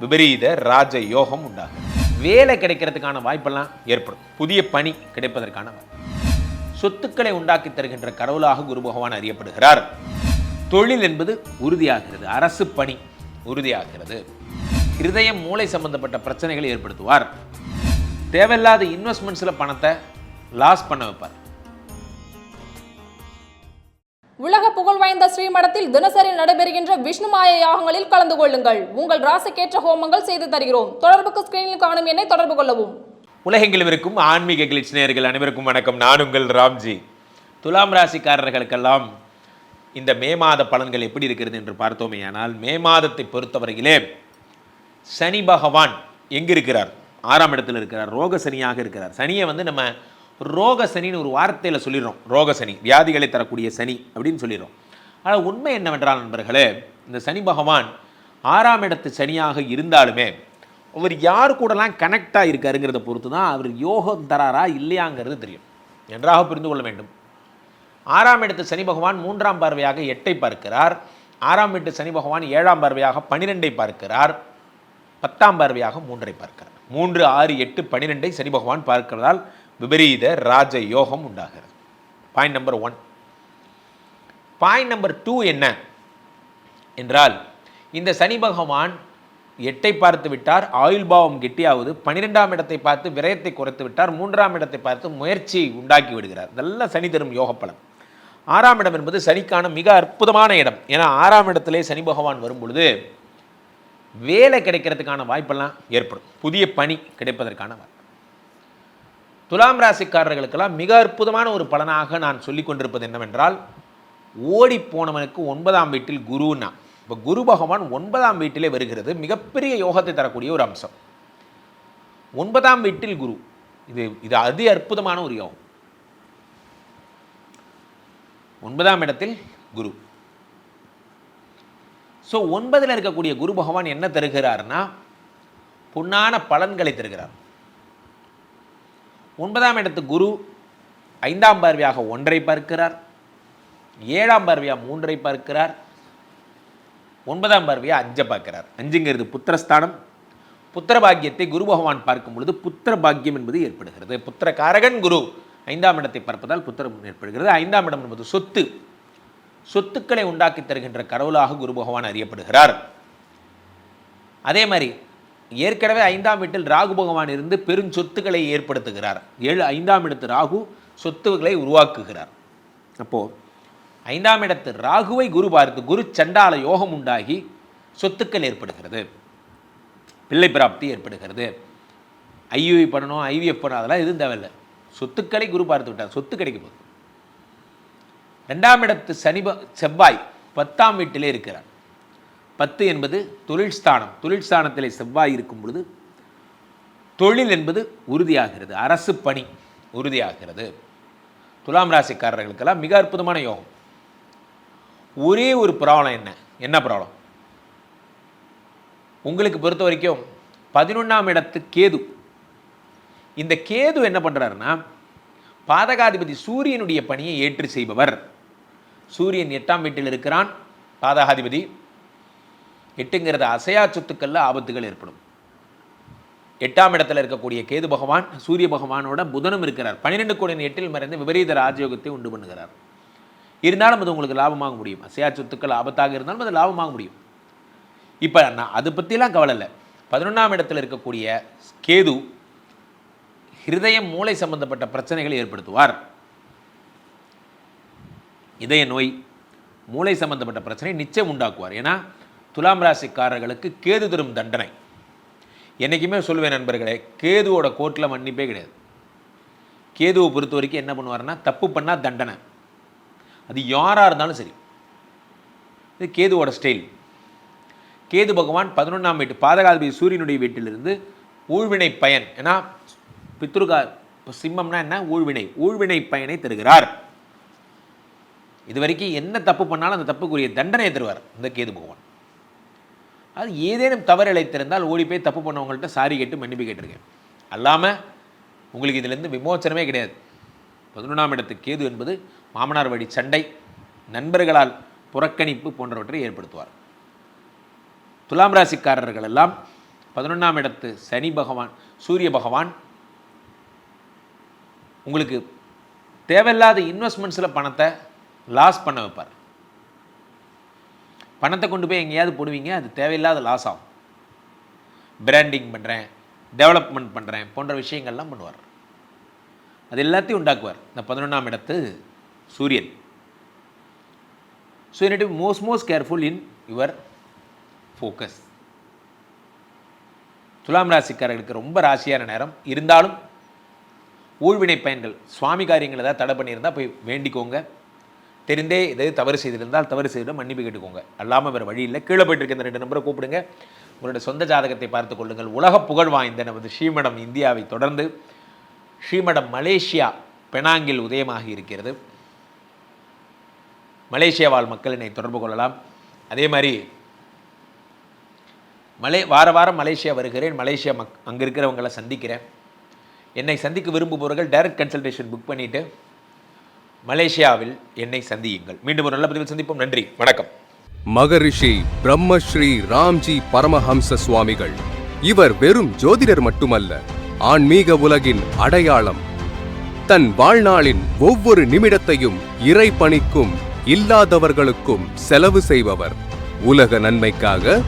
விபரீத ராஜ யோகம் உண்டாகும். வேலை கிடைக்கிறதுக்கான வாய்ப்பெல்லாம் ஏற்படும். புதிய பணி கிடைப்பதற்கான சொத்துக்களை உண்டாக்கி தருகின்ற கடவுளாக குரு பகவான் அறியப்படுகிறார். தொழில் என்பது உறுதியாகிறது. அரசு பணி உறுதியாகிறது. இருதயம் மூளை சம்பந்தப்பட்ட பிரச்சனைகளை ஏற்படுத்துவார். தேவையில்லாத இன்வெஸ்ட்மெண்ட்ஸில் பணத்தை லாஸ் பண்ண வைப்பார். உலக புகழ் வாய்ந்த ஸ்ரீமடத்தில் தினசரி நடைபெறுகின்ற விஷ்ணுமாய யாகங்களில் கலந்து கொள்ளுங்கள். உங்கள் ராசிக்கேற்ற ஹோமங்கள் செய்து தருகிறோம். தொடர்புக்கு ஸ்கிரீனில் காணும் என்னை தொடர்பு கொள்ளவும். உலகெங்கிலும் இருக்கும் ஆன்மீக கிளிச் நேயர்கள் அனைவருக்கும் வணக்கம். நான் உங்கள் ராம்ஜி. துலாம் ராசிக்காரர்களுக்கெல்லாம் இந்த மே மாத பலன்கள் எப்படி இருக்கிறது என்று பார்த்தோமே ஆனால் மே மாதத்தை பொறுத்தவரையிலே சனி பகவான் எங்கே இருக்கிறார் ஆறாம் இடத்தில் இருக்கிறார் ரோக சனியாக இருக்கிறார். சனியை வந்து நம்ம ரோக சனின்னு ஒரு வார்த்தையில் சொல்லிடுறோம். ரோக சனி வியாதிகளை தரக்கூடிய சனி அப்படின்னு சொல்லிடுறோம். ஆனால் உண்மை என்னவென்றால் நண்பர்களே இந்த சனி பகவான் ஆறாம் இடத்து சனியாக இருந்தாலுமே அவர் யார் கூடலாம் கனெக்ட் இருக்காருங்கிறத பொறுத்து தான் அவர் யோகம் தராரா இல்லையாங்கிறது தெரியும். நன்றாக புரிந்து கொள்ள வேண்டும். ஆறாம் இடத்து சனி பகவான் மூன்றாம் பார்வையாக எட்டை பார்க்கிறார். ஆறாம் வீட்டு சனி பகவான் ஏழாம் பார்வையாக பனிரெண்டை பார்க்கிறார். பத்தாம் பார்வையாக மூன்றை பார்க்கிறார். மூன்று ஆறு எட்டு பன்னிரெண்டை சனி பகவான் பார்க்கிறதால் விபரீத ராஜ யோகம் உண்டாகிறது. Point number one point number two என்ன? என்றால் இந்த சனி பகவான் எட்டை பார்த்து விட்டார் ஆயுள் பாவம் கெட்டியாவது பன்னிரெண்டாம் இடத்தை பார்த்து விரயத்தை குறைத்து விட்டார் மூன்றாம் இடத்தை பார்த்து முயற்சி உண்டாக்கி விடுகிறார். இதெல்லாம் சனி தரும் யோக பலன். ஆறாம் இடம் என்பது சனிக்கான மிக அற்புதமான இடம். ஏன்னா ஆறாம் இடத்திலே சனி பகவான் வரும் பொழுது வேலை கிடைக்கிறதுக்கான வாய்ப்பெல்லாம் ஏற்படும். புதிய பணி கிடைப்பதற்கான வாய்ப்பு. துலாம் ராசிக்காரர்களுக்கெல்லாம் மிக அற்புதமான ஒரு பலனாக நான் சொல்லிக் கொண்டிருப்பது என்னவென்றால் ஓடி போனவனுக்கு ஒன்பதாம் வீட்டில் குருன்னா இப்போ குரு பகவான் ஒன்பதாம் வீட்டிலே வருகிறது மிகப்பெரிய யோகத்தை தரக்கூடிய ஒரு அம்சம். ஒன்பதாம் வீட்டில் குரு இது இது அதி அற்புதமான ஒரு யோகம். ஒன்பதாம் இடத்தில் குரு. ஸோ ஒன்பதில் இருக்கக்கூடிய குரு பகவான் என்ன தருகிறார்னா பொன்னான பலன்களை தருகிறார். ஒன்பதாம் இடத்து குரு ஐந்தாம் பார்வையாக ஒன்றை பார்க்கிறார். ஏழாம் பார்வையாக மூன்றை பார்க்கிறார். ஒன்பதாம் பார்வையாக அஞ்சை பார்க்கிறார். அஞ்சுங்கிறது புத்திரஸ்தானம். புத்திர பாக்கியத்தை குரு பகவான் பார்க்கும் பொழுது புத்திர பாக்கியம் என்பது ஏற்படுகிறது. புத்திர காரகன் குரு ஐந்தாம் இடத்தை பார்ப்பதால் புத்திரம் ஏற்படுகிறது. ஐந்தாம் இடம் என்பது சொத்து. சொத்துக்களை உண்டாக்கி தருகின்ற கடவுளாக குரு பகவான் அறியப்படுகிறார். அதே மாதிரி ஏற்கனவே ஐந்தாம் வீட்டில் ராகு பகவான் இருந்து பெரும் சொத்துக்களை ஏற்படுத்துகிறார். ஏழு ஐந்தாம் இடத்து ராகு சொத்துக்களை உருவாக்குகிறார். அப்போது ஐந்தாம் இடத்து ராகுவை குரு பார்த்து குரு சண்டால யோகம் உண்டாகி சொத்துக்கள் ஏற்படுகிறது. பிள்ளை பிராப்தி ஏற்படுகிறது. ஐயுஐ பண்ணணும் ஐவிஎஃப் பண்ணணும் அதெல்லாம் எதுவும் தேவையில்லை. சொத்துக்களை குரு பார்த்து விட்டார். சொத்து கிடைக்க போகுது. ரெண்டாம் இடத்து சனிப செவ்வாய் பத்தாம் வீட்டிலே இருக்கிறார். பத்து என்பது தொழில் ஸ்தானம். தொழில் ஸ்தானத்தில் செவ்வாய் இருக்கும் பொழுது தொழில் என்பது உறுதியாகிறது. அரசு பணி உறுதியாகிறது. துலாம் ராசிக்காரர்களுக்கெல்லாம் மிக அற்புதமான யோகம். ஒரே ஒரு ப்ராப்ளம் என்ன? என்ன ப்ராப்ளம் உங்களுக்கு பொறுத்த வரைக்கும் பதினொன்றாம் இடத்து கேது. இந்த கேது என்ன பண்ணுறாருன்னா பாதகாதிபதி சூரியனுடைய பணியை ஏற்று செய்பவர். சூரியன் எட்டாம் வீட்டில் இருக்கிறான். பாதகாதிபதி எட்டுங்கிறது அசையா சொத்துக்கள்ல ஆபத்துகள் ஏற்படும். எட்டாம் இடத்துல இருக்கக்கூடிய கேது பகவான் சூரிய பகவானோட புதனும் இருக்கிறார். பன்னிரெண்டு கோடி எட்டில் மறைந்து விபரீத ராஜயோகத்தை உண்டு பண்ணுகிறார். இருந்தாலும் அது உங்களுக்கு லாபமாக முடியும். அசையா சொத்துக்கள் ஆபத்தாக இருந்தாலும் அது லாபமாக முடியும். இப்போ நான் அதை பற்றிலாம் கவலை இல்லை. பதினொன்றாம் இடத்துல இருக்கக்கூடிய கேது ஹிருதயம் மூளை சம்பந்தப்பட்ட பிரச்சனைகளை ஏற்படுத்துவார். இதய நோய் மூளை சம்பந்தப்பட்ட பிரச்சனை நிச்சயம் உண்டாக்குவார். ஏன்னா துலாம் ராசிக்காரர்களுக்கு கேது தரும் தண்டனை. என்றைக்குமே சொல்லுவேன் நண்பர்களே கேதுவோட கோர்ட்டில் மன்னிப்பே கிடையாது. கேதுவை பொறுத்த வரைக்கும் என்ன பண்ணுவாருன்னா தப்பு பண்ணால் தண்டனை. அது யாராக இருந்தாலும் சரி. இது கேதுவோட ஸ்டைல் கேது பகவான் பதினொன்றாம் வீட்டு பாதகாதிபதி சூரியனுடைய வீட்டிலிருந்து ஊழ்வினை பயன். ஏன்னா பித்ருகா இப்போ சிம்மம்னா என்ன? ஊழ்வினை. ஊழ்வினை பயனை தருகிறார். இது வரைக்கும் என்ன தப்பு பண்ணாலும் அந்த தப்புக்குரிய தண்டனையை தருவார் இந்த கேது பகவான். அது ஏதேனும் தவறு இழைத்திருந்தால் ஓடி போய் தப்பு பண்ணவங்கள்ட்ட சாரி கேட்டு மன்னிப்பு கேட்டிருக்கேன். அல்லாமல் உங்களுக்கு இதிலேருந்து விமோச்சனமே கிடையாது. பதினொன்றாம் இடத்து கேது என்பது மாமனார் வழி சண்டை நண்பர்களால் புறக்கணிப்பு போன்றவற்றை ஏற்படுத்துவார். துலாம் ராசிக்காரர்கள் எல்லாம் பதினொன்றாம் இடத்து சனி பகவான் சூரிய பகவான் உங்களுக்கு தேவையில்லாத இன்வெஸ்ட்மெண்ட்ஸில் பணத்தை லாஸ் பண்ண வைப்பார். பணத்தை கொண்டு போய் எங்கேயாவது போடுவீங்க அது தேவையில்லாத லாஸ் ஆகும். பிராண்டிங் பண்ணுறேன் டெவலப்மெண்ட் பண்ணுறேன் போன்ற விஷயங்கள்லாம் பண்ணுவார். அது எல்லாத்தையும் உண்டாக்குவார். இந்த பதினொன்றாம் இடத்து சூரியன். So you need most most careful in your focus துலாம் ராசிக்காரர்களுக்கு ரொம்ப ராசியான நேரம். இருந்தாலும் ஊழ்வினை பயன்கள் சுவாமி காரியங்கள் ஏதாவது தடை பண்ணியிருந்தால் போய் வேண்டிக்கோங்க. தெரிந்தே எதாவது தவறு செய்திருந்தால் தவறு செய்திட மன்னிப்பு கேட்டுக்கோங்க. அல்லாமல் வேறு வழி இல்லை. கீழே போயிட்டு இருக்க இந்த ரெண்டு நம்பரை கூப்பிடுங்க. உங்களுடைய சொந்த ஜாதகத்தை பார்த்து கொள்ளுங்கள். உலக புகழ் வாய்ந்த நமது ஸ்ரீமடம் இந்தியாவை தொடர்ந்து ஸ்ரீமடம் மலேசியா பெனாங்கில் உதயமாகி இருக்கிறது. மலேசியா வாழ் மக்கள் என்னை தொடர்பு கொள்ளலாம். அதே மாதிரி மலே வார வாரம் மலேசியா வருகிறேன். மலேசியா மக் அங்கே இருக்கிறவங்களை சந்திக்கிறேன். என்னை சந்திக்க விரும்புபவர்கள் டைரக்ட் கன்சல்டேஷன் புக் பண்ணிவிட்டு மலேசியாவில் என்னை சந்தியுங்கள். மீண்டும் ஒரு நல்ல பதிவில் சந்திப்போம். நன்றி. வணக்கம். மகரிஷி பிரம்மஸ்ரீ ராம்ஜி பரமஹம்ச சுவாமிகள். இவர் வெறும் ஜோதிடர் மட்டுமல்ல ஆன்மீக உலகின் அடையாளம். தன் வாழ்நாளின் ஒவ்வொரு நிமிடத்தையும் இறை பணிக்கும் இல்லாதவர்களுக்கும் செலவு செய்பவர். உலக நன்மைக்காக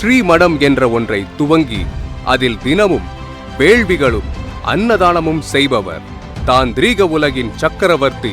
ஸ்ரீமடம் என்ற ஒன்றை துவங்கி அதில் தினமும் வேள்விகளும் அன்னதானமும் செய்பவர். தாந்திரீக உலகின் சக்கரவர்த்தி